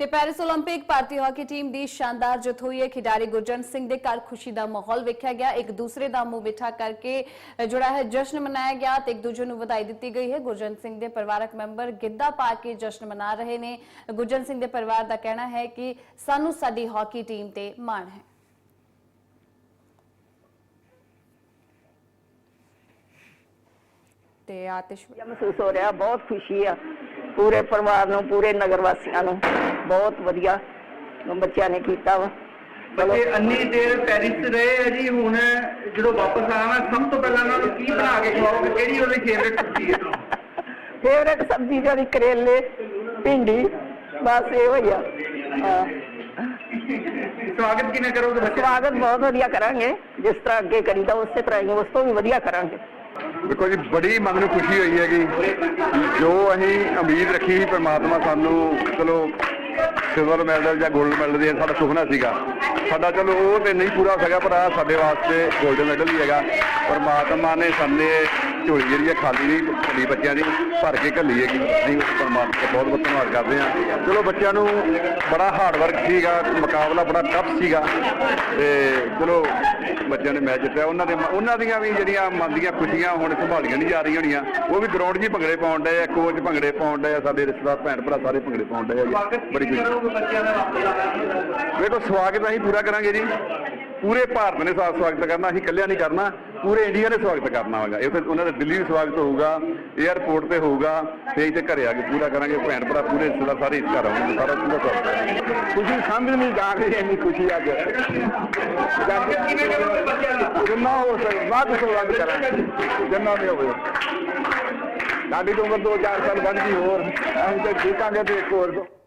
ਤੇ ਪੈਰਿਸ 올림픽 ਭਾਰਤੀ hockey team ਦੀ ਸ਼ਾਨਦਾਰ ਜਿੱਤ ਹੋਈ ਹੈ ਖਿਡਾਰੀ ਗੁਰਜੰਟ ਸਿੰਘ ਦੇ ਘਰ ਖੁਸ਼ੀ ਦਾ ਮਾਹੌਲ ਵੇਖਿਆ ਗਿਆ ਇੱਕ ਦੂਸਰੇ ਦਾ ਮੂੰਹ ਮਿੱਠਾ ਕਰਕੇ ਅ, ਜਿਹੜਾ ਹੈ ਜਸ਼ਨ ਮਨਾਇਆ ਗਿਆ ਤੇ ਇੱਕ ਦੂਜੇ ਨੂੰ ਵਧਾਈ ਦਿੱਤੀ ਗਈ ਹੈ ਗੁਰਜੰਟ ਸਿੰਘ ਦੇ ਪਰਿਵਾਰਕ ਮੈਂਬਰ ਗਿੱਧਾ ਪਾ ਕੇ ਜਸ਼ਨ ਮਨਾ ਰਹੇ ਨੇ ਗੁਰਜੰਟ ਸਿੰਘ ਦੇ ਪਰਿਵਾਰ ਦਾ ਕਹਿਣਾ ਹੈ ਕਿ ਸਾਨੂੰ ਸਾਡੀ ਹਾਕੀ ਟੀਮ ਤੇ ਮਾਣ ਹੈ ਤੇ ਆਤਿਸ਼ ਵਧੀਆ ਮਹਿਸੂਸ ਹੋ ਰਿਹਾ ਬਹੁਤ ਖੁਸ਼ੀ ਆ ਪੂਰੇ ਪਰਿਵਾਰ ਨੂੰ ਪੂਰੇ ਨਗਰ ਵਾਸੀਆਂ ਨੂੰ ਬਹੁਤ ਵਧੀਆ ਬੱਚਿਆਂ ਨੇ ਕੀਤਾ ਵਾ। ਬੱਚੇ ਅੰਨੀ ਦੇਰ ਪੈਰਿਸ ਰਹੇ ਆ ਜੀ ਹੁਣ ਜਦੋਂ ਵਾਪਸ ਆਣਾ ਸਭ ਤੋਂ ਪਹਿਲਾਂ ਉਹਨਾਂ ਨੂੰ ਕੀ ਬਣਾ ਕੇ ਖਵਾਓਗੇ? ਕਿਹੜੀ ਉਹਦੀ ਫੇਵਰੇਟ ਸਬਜ਼ੀ ਹੈ ਫੇਵਰੇਟ ਸਬਜ਼ੀ ਜਿਹੜੀ ਕਰੇਲੇ ਭਿੰਡੀ ਬਸ ਇਹੋ ਹੀ ਆ। ਹਾਂ। ਸਵਾਗਤ ਕਿਵੇਂ ਕਰੋਗੇ ਬੱਚੇ? ਸਵਾਗਤ ਬਹੁਤ ਵਧੀਆ ਕਰਾਂਗੇ। ਜਿਸ ਤਰ੍ਹਾਂ ਅੱਗੇ ਕਰੀਦਾ ਉਸੇ ਤਰ੍ਹਾਂ ਹੀ ਉਸ ਤੋਂ ਵੀ ਵਧੀਆ ਕਰਾਂਗੇ। ਦੇਖੋ ਜੀ, ਬੜੀ ਮਨ ਨੂੰ ਖੁਸ਼ੀ ਹੋਈ ਹੈਗੀ ਜੋ ਅਸੀਂ ਉਮੀਦ ਰੱਖੀ ਸੀ ਪਰਮਾਤਮਾ ਸਾਨੂੰ, ਚਲੋ ਸਿਲਵਰ ਮੈਡਲ ਜਾਂ 골ਡ ਮੈਡਲ ਦੇ ਸਾਡਾ ਸੁਪਨਾ ਸੀਗਾ। ਸਾਡਾ ਚਲੋ ਉਹ ਤੇ ਨਹੀਂ ਪੂਰਾ ਹੋ ਸਕਿਆ, ਪਰ ਆਹ ਸਾਡੇ ਵਾਸਤੇ 골ਡ ਮੈਡਲ ਹੀ ਹੈਗਾ। ਪਰਮਾਤਮਾ ਨੇ ਸਾਡੇ ਝੋਲੀ ਜਿਹੜੀ ਹੈ ਖਾਲੀ ਨਹੀਂ ਭੱਲੀ ਬੱਚਿਆਂ ਦੀ ਭਰ ਕੇ ਘੱਲੀ ਹੈਗੀ। ਅਸੀਂ ਉਸ ਪਰਮਾਤਮਾ ਦਾ ਬਹੁਤ ਬਹੁਤ ਧੰਨਵਾਦ ਕਰਦੇ ਹਾਂ। ਚਲੋ ਬੱਚਿਆਂ ਨੂੰ ਬੜਾ ਹਾਰਡ ਵਰਕ ਸੀਗਾ, ਮੁਕਾਬਲਾ ਬੜਾ ਟਫ ਸੀਗਾ। ਤੇ ਚਲੋ ਬੱਚਿਆਂ ਨੇ ਮੈਚ ਜਿੱਤਿਆ। ਉਹਨਾਂ ਦੇ ਉਹਨਾਂ ਦੀਆਂ ਵੀ ਜਿਹੜੀਆਂ ਮਨ ਦੀਆਂ ਖੁਸ਼ੀਆਂ ਹੁਣ ਸੰਭਾਲੀਆਂ ਨਹੀਂ ਜਾ ਰਹੀਆਂ ਹੋਣੀਆਂ। ਉਹ ਵੀ ਗਰਾਊਂਡ 'ਚ ਹੀ ਭੰਗੜੇ ਪਾਉਣ ਡਏ ਆ ਕੋਚ ਭੰਗੜੇ ਪਾਉਣ ਡਏ ਆ, ਸਾਡੇ ਰਿਸ਼ਤੇਦਾਰ ਭੈਣ ਭਰਾ ਸਾਰੇ ਭੰਗੜੇ ਪਾਉਣ ਡਏ ਆ ਬੜੀ ਕਿਵੇਂ ਖੁਸ਼ੀ। ਵੇਖੋ, ਸਵਾਗਤ ਅਸੀਂ ਪੂਰਾ ਕਰਾਂਗੇ ਜੀ। ਪੂਰੇ ਭਾਰਤ ਨੇ ਸਾ- ਸਵਾਗਤ ਕਰਨਾ, ਅਸੀਂ ਇਕੱਲਿਆਂ ਨਹੀਂ ਕਰਨਾ। ਪੂਰੇ ਇੰਡੀਆ ਨੇ ਸਵਾਗਤ ਕਰਨਾ ਹੋਗਾ ਇਹ ਉਹਨਾਂ ਦਾ ਦਿੱਲੀ ਵੀ ਸਵਾਗਤ ਹੋਊਗਾ 에ਅਰਪੋਰਟ ਤੇ ਹੋਊਗਾ, ਤੇ ਇੱਥੇ ਘਰੇ ਆ ਕੇ ਪੂਰਾ ਕਰਾਂਗੇ, ਭੈਣ ਭਰਾ ਪੂਰੇ ਰਿਸ਼ਤੇਦਾਰ ਸਾਰੇ ਇਸ ਆਉਣਗੇ, ਸਾਰਾ ਪੂਰਾ ਸਵਾਗਤ ਖੁਸ਼ੀ ਸਮਝ ਨਹੀਂ ਜਾ ਰਹੀ ਇੰਨੀ ਖੁਸ਼ੀ ਅੱਜ। ਕਿਵੇਂ ਜਿੰਨਾ ਹੋ ਸਕੇ, ਵੱਧ ਤੋਂ ਕਰਾਂਗੇ, ਜਿੰਨਾ ਵੀ ਹੋਵੇ। ਸਾਡੀ ਤਾਂ ਉਮਰ 2-4 ਸਾਲ ਵੱਧ ਗਈ, ਹੋਰ ਅਸੀਂ ਤੇ ਦੇਖਾਂਗੇ ਤੇ ਇੱਕ ਹੋਰ।